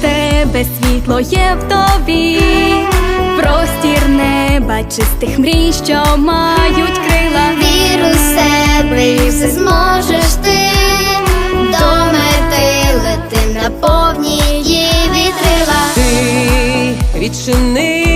Тебе, світло є в тобі, простір неба, чистих мрій, що мають крила. Вір у себе і все зможеш ти до мети лети на повні її вітрила. Ти відчини